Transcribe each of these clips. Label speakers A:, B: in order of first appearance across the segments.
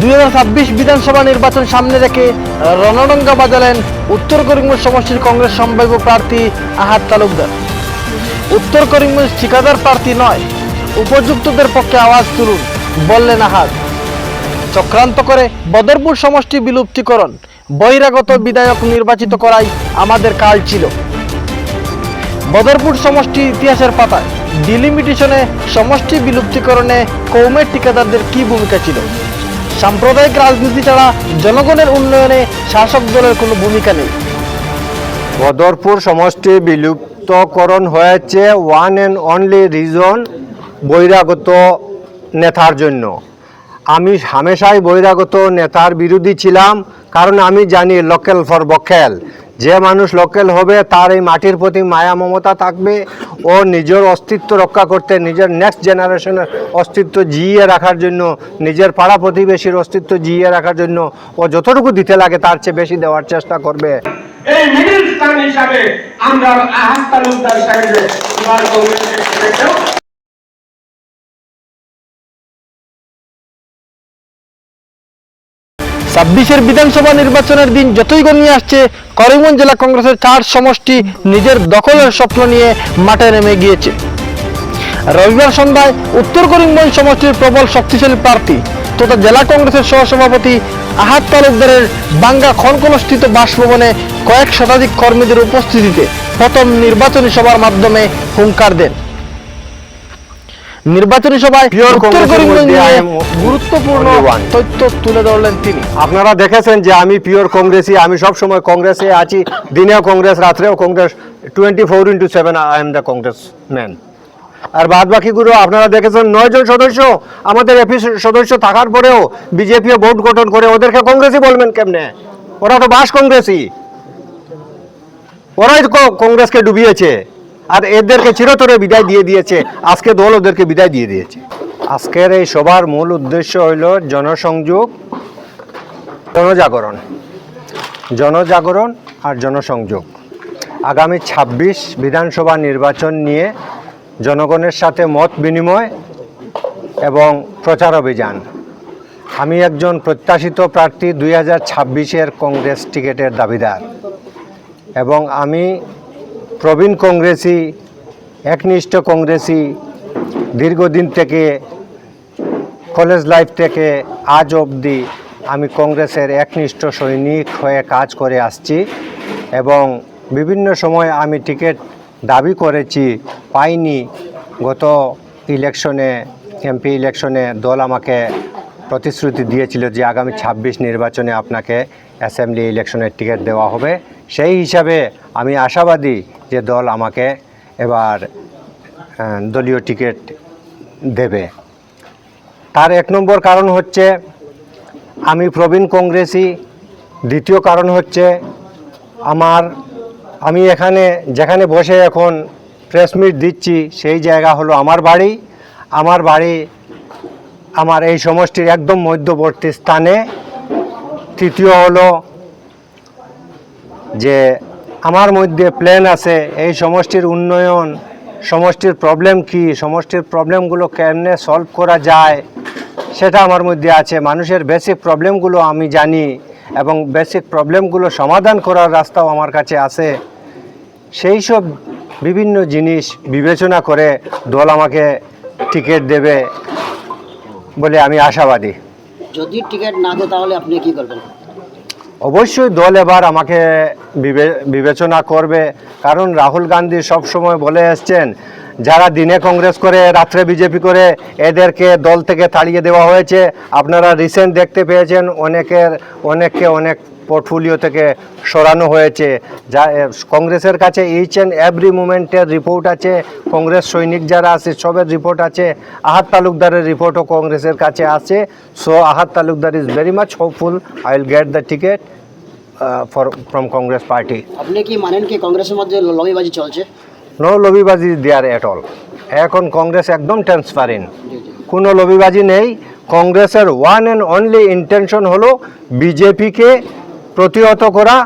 A: দুই হাজার ছাব্বিশ বিধানসভা নির্বাচন সামনে রেখে রণডঙ্গা বাজালেন উত্তর করিমগঞ্জ সমষ্টির কংগ্রেস সম্ভাব্য প্রার্থী আহাত তালুকদার। উত্তর করিমগঞ্জ ঠিকাদার প্রার্থী নয়, উপযুক্তদের পক্ষে আওয়াজ তুলুন, বললেন আহাত চক্রান্ত করে বদরপুর সমষ্টি বিলুপ্তিকরণ, বহিরাগত বিধায়ক নির্বাচিত করাই আমাদের কাল ছিল। বদরপুর সমষ্টি ইতিহাসের পাতায় ডিলিমিটেশনে সমষ্টি বিলুপ্তিকরণে কৌমের ঠিকাদারদের কি ভূমিকা ছিল? সাম্প্রদায়িক রাজনীতি ছাড়া জনগণের উন্নয়নে শাসক দলের কোনো ভূমিকা নেই।
B: বদরপুর সমষ্টি বিলুপ্তকরণ হয়েছে ওয়ান অ্যান্ড অনলি রিজন বহিরাগত নেতার জন্য। আমি হামেশাই বহিরাগত নেতার বিরোধী ছিলাম, কারণ আমি জানি লোকেল ফর বকেল যে মানুষ লোকেল হবে, তার এই মাটির প্রতি মায়া, মমতা থাকবে। ও নিজের অস্তিত্ব রক্ষা করতে, নিজের নেক্সট জেনারেশনের অস্তিত্ব জিইয়ে রাখার জন্য, নিজের পাড়া প্রতিবেশীর অস্তিত্ব জিইয়ে রাখার জন্য ও যতটুকু দিতে লাগে, তার চেয়ে বেশি দেওয়ার চেষ্টা করবে।
C: আমরা
A: ছাব্বিশের বিধানসভা নির্বাচনের দিন যতই গণিয়ে আসছে, করিমগঞ্জ জেলা কংগ্রেসের চার সমষ্টি নিজের দখলের স্বপ্ন নিয়ে মাঠে নেমে গিয়েছে। রবিবার সন্ধ্যায় উত্তর করিমগঞ্জ সমষ্টির প্রবল শক্তিশালী প্রার্থী তথা জেলা কংগ্রেসের সহসভাপতি আহাত তালুকদারের বাঙ্গা খনকলস্থিত বাসভবনে কয়েক শতাধিক কর্মীদের উপস্থিতিতে প্রথম নির্বাচনী সভার মাধ্যমে হুঙ্কার দেন।
B: I am
A: গুরুত্বপূর্ণ তথ্য তুলে ধরলেন তিনি।
B: আপনারা দেখেছেন যে আমি পিওর কংগ্রেসি আমি সব সময় কংগ্রেসে আছি। দিনেও কংগ্রেস রাত্রেও Congress twenty four into seven I am the Congress man আর বাদ বাকিগুলো আপনারা দেখেছেন নয়জন সদস্য আমাদের এপি সদস্য থাকার পরেও বিজেপি ভোট গঠন করে ওদেরকে কংগ্রেসই বলবেন কেমনে? ওরা তো বাস কংগ্রেসই ওরাই কংগ্রেসকে ডুবিয়েছে। আর এদেরকে চিরতরে বিদায় দিয়ে দিয়েছে। আজকে দল ওদেরকে বিদায় দিয়ে দিয়েছে। আজকের এই সবার মূল উদ্দেশ্য হইল জনসংযোগ, জনজাগরণ। জনজাগরণ আর জনসংযোগ। আগামী ২৬ বিধানসভা নির্বাচন নিয়ে জনগণের সাথে মত বিনিময় এবং প্রচার অভিযান। আমি একজন প্রত্যাশিত প্রার্থী দুই হাজার ছাব্বিশের কংগ্রেস টিকেটের দাবিদার। এবং আমি প্রবীণ কংগ্রেসি, একনিষ্ঠ কংগ্রেসি দীর্ঘদিন থেকে, কলেজ লাইফ থেকে আজ অবধি আমি কংগ্রেসের একনিষ্ঠ সৈনিক হয়ে কাজ করে আসছি এবং বিভিন্ন সময় আমি টিকিট দাবি করেছি, পাইনি। গত ইলেকশনে এমপি ইলেকশনে দল আমাকে প্রতিশ্রুতি দিয়েছিল যে আগামী ২৬ নির্বাচনে আপনাকে অ্যাসেম্বলি ইলেকশনের টিকিট দেওয়া হবে। সেই হিসাবে আমি আশাবাদী যে দল আমাকে এবার দলীয় টিকিট দেবে। তার এক নম্বর কারণ হচ্ছে, আমি প্রবীণ কংগ্রেসি। দ্বিতীয় কারণ হচ্ছে, আমার, আমি এখানে, যেখানে বসে এখন প্রেস মিট দিচ্ছি, সেই জায়গা হলো আমার বাড়ি। আমার বাড়ি, আমার এই সমষ্টির একদম মধ্যবর্তী স্থানে। তৃতীয় হলো যে আমার মধ্যে প্ল্যান আছে, এই সমষ্টির উন্নয়ন, সমষ্টির প্রবলেম কি, সমষ্টির প্রবলেমগুলো কেমনে সলভ করা যায়, সেটা আমার মধ্যে আছে। মানুষের বেসিক প্রবলেমগুলো আমি জানি এবং বেসিক প্রবলেমগুলো সমাধান করার রাস্তাও আমার কাছে আছে। সেই সব বিভিন্ন জিনিস বিবেচনা করে দল আমাকে টিকিট দেবে বলে আমি আশাবাদী।
D: যদি টিকিট না দেয় তাহলে আপনি কি করবেন?
B: অবশ্যই দল এবার আমাকে বিবে- বিবেচনা করবে। কারণ রাহুল গান্ধী সব সময় বলে এসছেন, যারা দিনে কংগ্রেস করে, রাত্রে বিজেপি করে, এদেরকে দল থেকে তাড়িয়ে দেওয়া হয়েছে। আপনারা রিসেন্ট দেখতে পেয়েছেন, অনেকের অনেককে অনেক পোর্টফোলিও থেকে সরানো হয়েছে। যা কংগ্রেসের কাছে ইচ অ্যান্ড এভরি মুমেন্টের রিপোর্ট আছে। কংগ্রেস সৈনিক যারা আছে সবের রিপোর্ট আছে। আহাত তালুকদারের রিপোর্টও কংগ্রেসের কাছে আছে। So Ahat Talukdar is very much hopeful I will get the ticket for from Congress party
D: আপনি কি মানেন কি কংগ্রেসের মধ্যে লবিবাজি চলছে?
B: নো লবিবাজি দেয়ার এট অল এখন কংগ্রেস একদম ট্রান্সপারেন্ট কোনো লবিবাজি নেই। কংগ্রেসের ওয়ান অ্যান্ড অনলি ইন্টেনশন হলো বিজেপিকে প্রতিহত করা,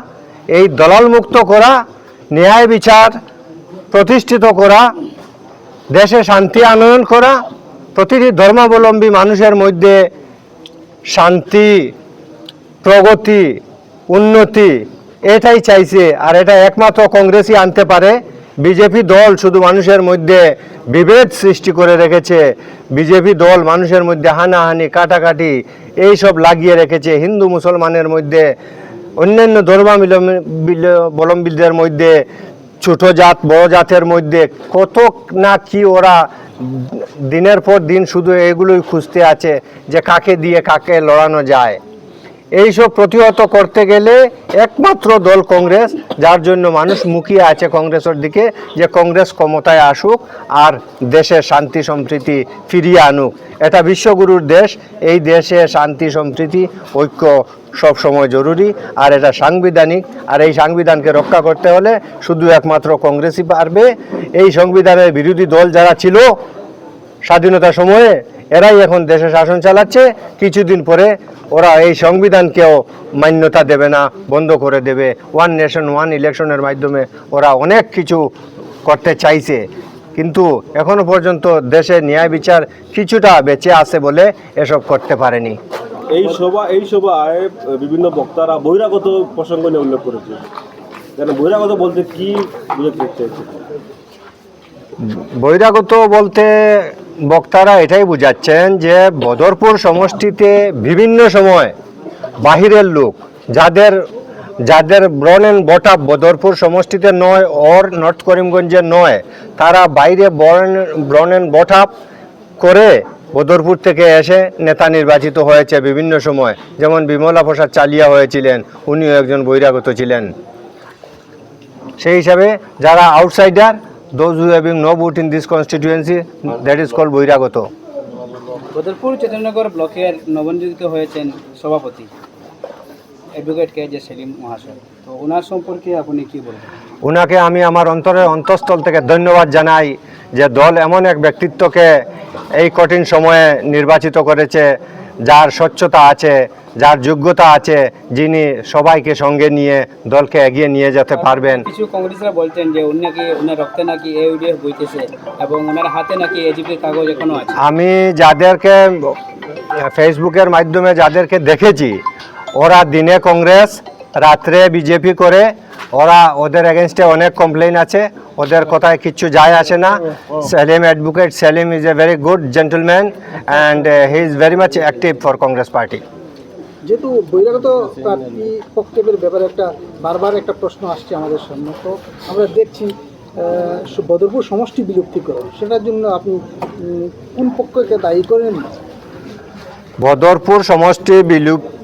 B: এই দলাল মুক্ত করা, ন্যায় বিচার প্রতিষ্ঠিত করা, দেশে শান্তি আনয়ন করা, প্রতিটি ধর্মাবলম্বী মানুষের মধ্যে শান্তি, প্রগতি, উন্নতি, এটাই চাইছে। আর এটা একমাত্র কংগ্রেসই আনতে পারে। বিজেপি দল শুধু মানুষের মধ্যে বিভেদ সৃষ্টি করে রেখেছে। বিজেপি দল মানুষের মধ্যে হানাহানি, কাটাকাটি, এইসব লাগিয়ে রেখেছে। হিন্দু মুসলমানের মধ্যে অন্যান্য ধর্মাবলম্বীদের মধ্যে, ছোট জাত, বড় জাতের মধ্যে, কত না কি ওরা দিনের পর দিন শুধু এগুলোই খুঁজতে আছে যে কাকে দিয়ে কাকে লড়ানো যায়। এইসব প্রতিহত করতে গেলে একমাত্র দল কংগ্রেস, যার জন্য মানুষ মুখিয়ে আছে কংগ্রেসের দিকে যে কংগ্রেস ক্ষমতায় আসুক আর দেশে শান্তি সম্প্রীতি ফিরিয়ে আনুক। এটা বিশ্বগুরুর দেশ, এই দেশে শান্তি সম্প্রীতি, ঐক্য সব সময় জরুরি। আর এটা সাংবিধানিক, আর এই সংবিধানকে রক্ষা করতে হলে শুধু একমাত্র কংগ্রেসই পারবে। এই সংবিধানের বিরোধী দল যারা ছিল স্বাধীনতার সময়ে এরাই এখন দেশে শাসন চালাচ্ছে। কিছুদিন পরে ওরা এই সংবিধানকেও মান্যতা দেবে না, বন্ধ করে দেবে। ওয়ান নেশন ওয়ান ইলেকশনের মাধ্যমে ওরা অনেক কিছু করতে চাইছে। কিন্তু এখনও পর্যন্ত দেশে ন্যায় বিচার কিছুটা বেঁচে আছে বলে এসব করতে পারেনি।
E: এই সভা, এই সভায় বিভিন্ন বক্তারা বহিরাগত প্রসঙ্গ নিয়ে উল্লেখ করেছে। বহিরাগত বলতে কি বুঝাতে চাইছে?
B: বহিরাগত বলতে বক্তারা এটাই বুঝাচ্ছেন যে বদরপুর সমষ্টিতে বিভিন্ন সময় বাহিরের লোক, যাদের যাদের ব্রন অ্যান্ড বটাপ বদরপুর সমষ্টিতে নয় ওর নর্থ করিমগঞ্জে নয়, তারা বাইরে বর্ন ব্রন অ্যান্ড বটাপ করে বদরপুর থেকে এসে নেতা নির্বাচিত হয়েছে বিভিন্ন সময়। যেমন বিমলা প্রসাদ চালিয়া হয়েছিলেন, উনিও একজন বহিরাগত ছিলেন। সেই হিসাবে যারা outsider those who having no vote in this constituency that is called বহিরাগত
F: বদরপুর চৈতন্যগর ব্লকের নবনিযুক্ত হয়েছেন সভাপতি অ্যাডভোকেট কে জে সেলিম মহাশয়। তো ওনার সম্পর্কে আপনি কি বলবেন?
B: ওনাকে আমি আমার অন্তরের অন্তঃস্থল থেকে ধন্যবাদ জানাই যে দল এমন এক ব্যক্তিত্বকে এই কঠিন সময়ে নির্বাচিত করেছে। যার স্বচ্ছতা আছে যার যোগ্যতা আছে যিনি সবাইকে সঙ্গে নিয়ে দলকে এগিয়ে নিয়ে যেতে পারবেন।
F: কিছু কংগ্রেসরা বলছেন যে উনি নাকি ওনার রক্তে নাকি এউডিএফ বইতেছে এবং ওনার হাতে নাকি এজিপির কাগজ এখনও আছে।
B: আমি যাদেরকে ফেসবুকের মাধ্যমে যাদেরকে দেখেছি ওরা দিনে কংগ্রেস রাত্রে বিজেপি করে ওরা ওদের এগেনস্টে অনেক কমপ্লেন আছে ওদের কথায় কিচ্ছু যায় আসে না। Salim advocate Salim is a very good gentleman and he is very much active for Congress party
G: যেহেতু বহিরাগত প্রার্থী পক্ষের ব্যাপারে একটা বারবার একটা প্রশ্ন আসছে আমাদের সামনে তো আমরা দেখছি বদরপুর সমষ্টি বিলুপ্তিকরণ সেটার জন্য আপনি কোন পক্ষকে দায়ী করেন?
B: বদরপুর সমষ্টি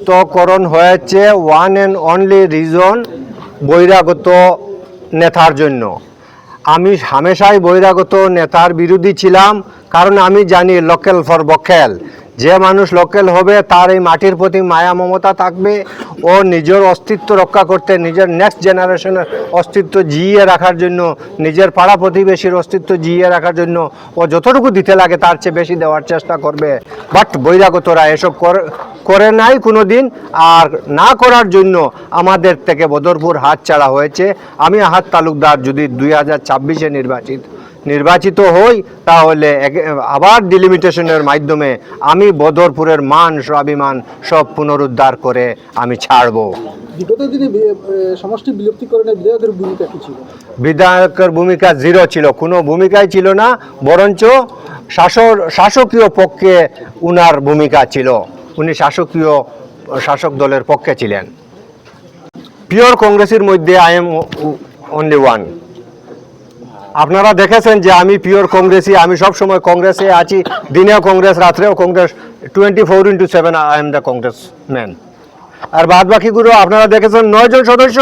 B: বিলুপ্তকরণ হয়েছে ওয়ান অ্যান্ড অনলি রিজন বহিরাগত নেতার জন্য। আমি হামেশাই বহিরাগত নেতার বিরোধী ছিলাম, কারণ আমি জানি লোকেল ফর বকেল যে মানুষ লোকেল হবে, তার এই মাটির প্রতি মায়া, মমতা থাকবে। ও নিজের অস্তিত্ব রক্ষা করতে, নিজের নেক্সট জেনারেশনের অস্তিত্ব জিইয়ে রাখার জন্য, নিজের পাড়া প্রতিবেশীর অস্তিত্ব জিইয়ে রাখার জন্য ও যতটুকু দিতে লাগে, তার চেয়ে বেশি দেওয়ার চেষ্টা করবে। বাট বৈরাগতরা এসব করে- করে নাই কোনো দিন আর না করার জন্য আমাদের থেকে বদরপুর হাত ছাড়া হয়েছে। আমি হাত তালুকদার যদি দুই হাজার ছাব্বিশে নির্বাচিত নির্বাচিত হই তাহলে আবার ডিলিমিটেশনের মাধ্যমে আমি বদরপুরের মান স্বাভিমান সব পুনরুদ্ধার করে আমি ছাড়ব।
G: বিগত দিনে সমষ্টি বিলুপ্তিকরণে বিধায়কের ভূমিকা কি ছিল?
B: বিধায়কের ভূমিকা জিরো ছিল কোনো ভূমিকাই ছিল না বরঞ্চ শাসক শাসকীয় পক্ষে উনার ভূমিকা ছিল। উনি শাসকীয় শাসক দলের পক্ষে ছিলেন। পিওর কংগ্রেসের মধ্যে আই এম অনলি ওয়ান আপনারা দেখেছেন যে আমি পিওর কংগ্রেসি আমি সব সময় কংগ্রেসে আছি। দিনেও কংগ্রেস রাত্রেও Congress twenty four into seven I am the Congress man আর বাদ বাকিগুলো আপনারা দেখেছেন, নয়জন সদস্য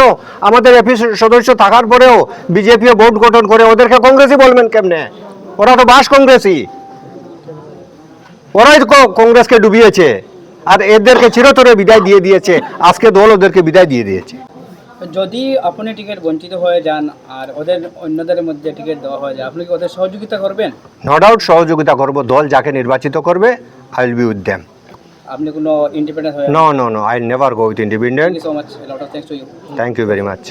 B: আমাদের এপি সদস্য থাকার পরেও বিজেপি ভোট গঠন করে ওদেরকে কংগ্রেসই বলবেন কেমনে? ওরা তো বাস কংগ্রেসই ওরাই কংগ্রেসকে ডুবিয়েছে। আর এদেরকে চিরতরে বিদায় দিয়ে দিয়েছে। আজকে দল ওদেরকে বিদায় দিয়ে দিয়েছে।
F: যদি আপনি টিকিট বঞ্চিত হয়ে যান আর ওদের অন্যদের মধ্যে টিকিট দেওয়া হয়ে যায় আপনি কি ওদের সহযোগিতা করবেন?
B: নো ডাউট সহযোগিতা করব দল যাকে নির্বাচিত করবে I will be with them
F: আপনি কোনো ইন্ডিপেন্ডেন্ট হয়ে
B: no no no I never go with independent
F: thank you so much lot of thanks to you
B: thank you very much